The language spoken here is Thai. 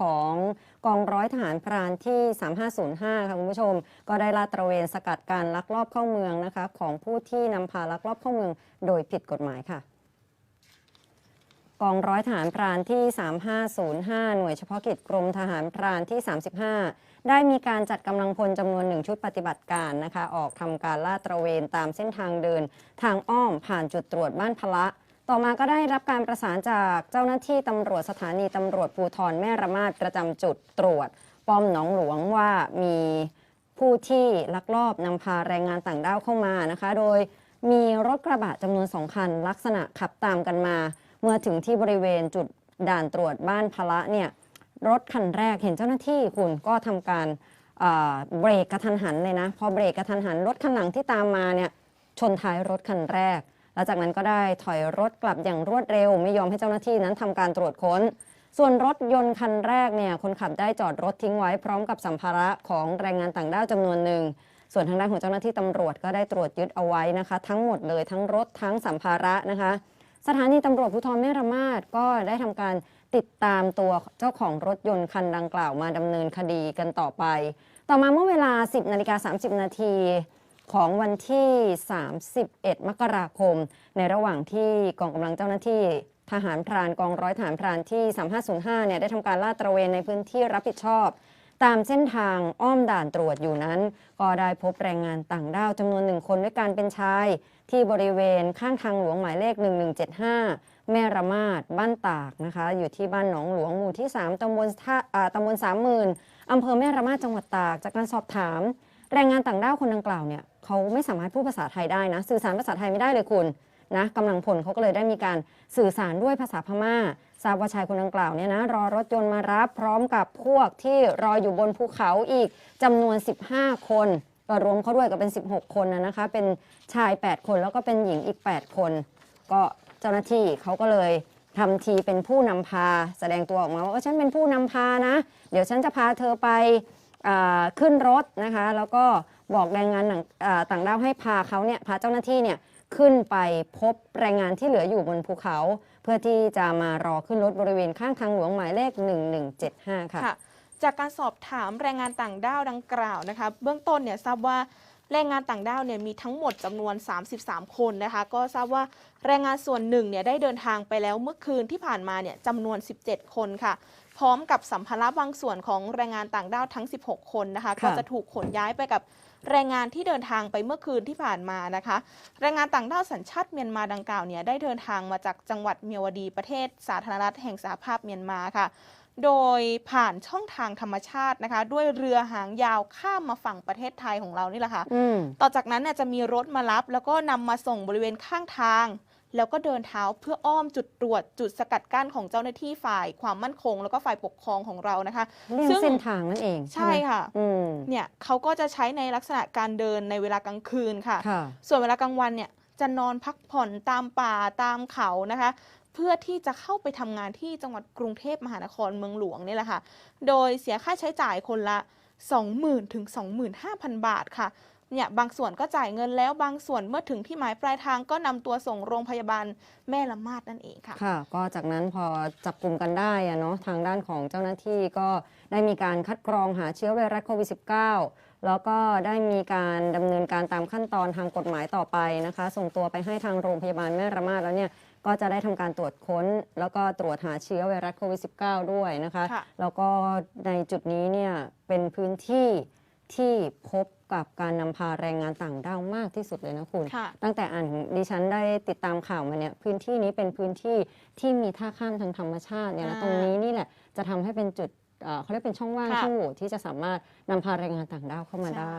ของกองร้อยทหารพรานที่ 3505 ค่ะคุณผู้ชม ก็ได้ลาดตระเวนสกัดการลักลอบเข้าเมืองนะคะของผู้ที่นำพาลักลอบเข้าเมืองโดยผิดกฎหมายค่ะกองร้อยทหารพรานที่ 3505 หน่วยเฉพาะกิจกรมทหารพรานที่ 35 ได้มีการจัดกำลังพลจำนวนหนึ่งชุดปฏิบัติการนะคะ ออกทำการลาดตระเวนตามเส้นทางเดิน ทางอ้อมผ่านจุดตรวจบ้านพละ ต่อมาก็ได้รับการประสานจากเจ้าหน้าที่ตำรวจสถานีตำรวจภูธรแม่ระมาดประจำจุดตรวจ ป้อมหนองหลวงว่ามีผู้ที่ลักลอบนำพาแรงงานต่างด้าวเข้ามานะคะ โดยมีรถกระบะจำนวนสองคัน ลักษณะขับตามกันมา เมื่อถึงที่บริเวณจุดด่านตรวจบ้านพละเนี่ยรถคันแรกเห็นเจ้าหน้าที่คุณก็ทำการเบรกกระทันหันเลยนะ พอเบรกกระทันหันรถคันหลังที่ตามมาเนี่ยชนท้ายรถคันแรก หลังจากนั้นก็ได้ถอยรถกลับอย่างรวดเร็ว ไม่ยอมให้เจ้าหน้าที่นั้นทำการตรวจค้น ส่วนรถยนต์คันแรกเนี่ยคนขับได้จอดรถทิ้งไว้พร้อมกับสัมภาระของแรงงานต่างด้าวจำนวนหนึ่ง ส่วนทางด้านของเจ้าหน้าที่ตำรวจก็ได้ตรวจยึดเอาไว้นะคะ ทั้งหมดเลยทั้งรถทั้งสัมภาระนะคะ สถานีตำรวจภูธรแม่ระมาดก็ได้ทำการติดตามตัวเจ้าของรถยนต์คันดังกล่าวมาดำเนินคดีกันต่อไป ต่อมาเมื่อเวลา 10นาฬิกา30นาที ของวันที่ 31 มกราคม ในระหว่างที่กองกำลังเจ้าหน้าที่ทหารพรานกองร้อยทหารพรานที่ 3505 เนี่ยได้ทำการลาดตระเวนในพื้นที่รับผิดชอบ ตามเส้นทางอ้อมด่านตรวจอยู่นั้น ก็ได้พบแรงงานต่างด้าวจำนวนหนึ่งคนด้วยการเป็นชาย ที่บริเวณข้างทางหลวงหมายเลข 1175 แม่ระมาดบ้านตากนะคะ อยู่ที่บ้านหนองหลวงหมู่ที่ 3ตำบลท่าตำบลสามหมื่นอำเภอแม่ระมาดจังหวัดตาก จากการสอบถาม แรงงานต่างด้าวคนดังกล่าวเนี่ย เขาไม่สามารถพูดภาษาไทยได้นะ สื่อสารภาษาไทยไม่ได้เลยคุณนะกำลังพลเขาก็เลยได้มีการสื่อสารด้วยภาษาพม่าทราบว่าชายคนดังกล่าวเนี่ยนะรอรถยนต์มารับพร้อมกับพวกที่รออยู่บนภูเขาอีกจำนวน 15 คนก็รวมเขาด้วยก็เป็น 16 คนนะนะคะ เป็นชาย 8 คนแล้วก็เป็นหญิงอีก 8 คน ก็เจ้าหน้าที่เขาก็เลยทำทีเป็นผู้นำพา แสดงตัวออกมาว่าฉันเป็นผู้นำพานะ เดี๋ยวฉันจะพาเธอไปอขึ้นรถนะคะ แล้วก็ บอกแรงงานต่างอ่าต่างด้าวให้พาเขาเนี่ยพาเจ้าหน้าที่เนี่ยขึ้นไปพบแรงงานที่เหลืออยู่บนภูเขา เพื่อที่จะมารอขึ้นรถบริเวณข้างทางหลวงหมายเลข 1175 ค่ะค่ะจากการสอบถามแรงงานต่างด้าวดังกล่าวนะคะ เบื้องต้นเนี่ยทราบว่าแรงงานต่างด้าวเนี่ยมีทั้งหมดจำนวน 33 คนนะคะ ก็ทราบว่าแรงงานส่วนหนึ่งเนี่ยได้เดินทางไปแล้วเมื่อคืนที่ผ่านมาเนี่ยจำนวน 17 คนค่ะ พร้อมกับสัมภาระบางส่วนของแรงงานต่างด้าวทั้ง 16 คนนะคะค่ะก็จะถูกขนย้ายไปกับ แรงงานที่เดินทางไปเมื่อคืนที่ผ่านมานะคะ แรงงานต่างด้าวสัญชาติเมียนมาดังกล่าวเนี่ยได้เดินทางมาจากจังหวัดเมียวดีประเทศสาธารณรัฐแห่งสหภาพเมียนมาค่ะ โดยผ่านช่องทางธรรมชาตินะคะ ด้วยเรือหางยาวข้ามมาฝั่งประเทศไทยของเรานี่แหละค่ะอืมต่อจากนั้นเนี่ยจะมีรถมารับ แล้วก็นำมาส่งบริเวณข้างทาง แล้วก็เดินเท้าเพื่ออ้อมจุดตรวจจุดสกัดกั้นของเจ้าหน้าที่ฝ่ายความมั่นคง แล้วก็ฝ่ายปกครองของเรานะคะเลี่ยงซึ่งเส้นทางนั่นเองใช่ไหมค่ะอืมเนี่ยเขาก็จะใช้ในลักษณะการเดินในเวลากลางคืนค่ะค่ะ ส่วนเวลากลางวันเนี่ยจะนอนพักผ่อนตามป่าตามเขานะคะ เพื่อที่จะเข้าไปทำงานที่จังหวัดกรุงเทพมหานครเมืองหลวงนี่แหละค่ะ โดยเสียค่าใช้จ่ายคนละ 20,000ถึง25,000 บาทค่ะ เนี่ยบางส่วนก็จ่ายเงินแล้วบางส่วนเมื่อถึงที่หมายปลายทางก็นำตัวส่งโรงพยาบาลแม่ละมาดนั่นเองค่ะค่ะ ก็จากนั้นพอจับกลุ่มกันได้อะเนาะทางด้านของเจ้าหน้าที่ก็ได้มีการคัดกรองหาเชื้อไวรัสโควิด -19 แล้วก็ได้มีการดำเนินการตามขั้นตอนทางกฎหมายต่อไปนะคะ ส่งตัวไปให้ทางโรงพยาบาลแม่ระมาดแล้วเนี่ยก็จะได้ทำการตรวจค้น แล้วก็ตรวจหาเชื้อไวรัสโควิด -19 ด้วยนะคะค่ะแล้วก็ในจุดนี้เนี่ยเป็นพื้นที่ ที่พบกับการนำพาแรงงานต่างด้าวมากที่สุดเลยนะคุณ ค่ะ ตั้งแต่อ่านดิฉันได้ติดตามข่าวมาเนี่ยพื้นที่นี้เป็นพื้นที่ที่มีท่าข้ามทางธรรมชาติเนี่ยนะอ่าตรงนี้นี่แหละจะทำให้เป็นจุดเอ่อเขาเรียกเป็นช่องว่างค่ะช่องโหว่ที่จะสามารถนำพาแรงงานต่างด้าวเข้ามาใช่ ได้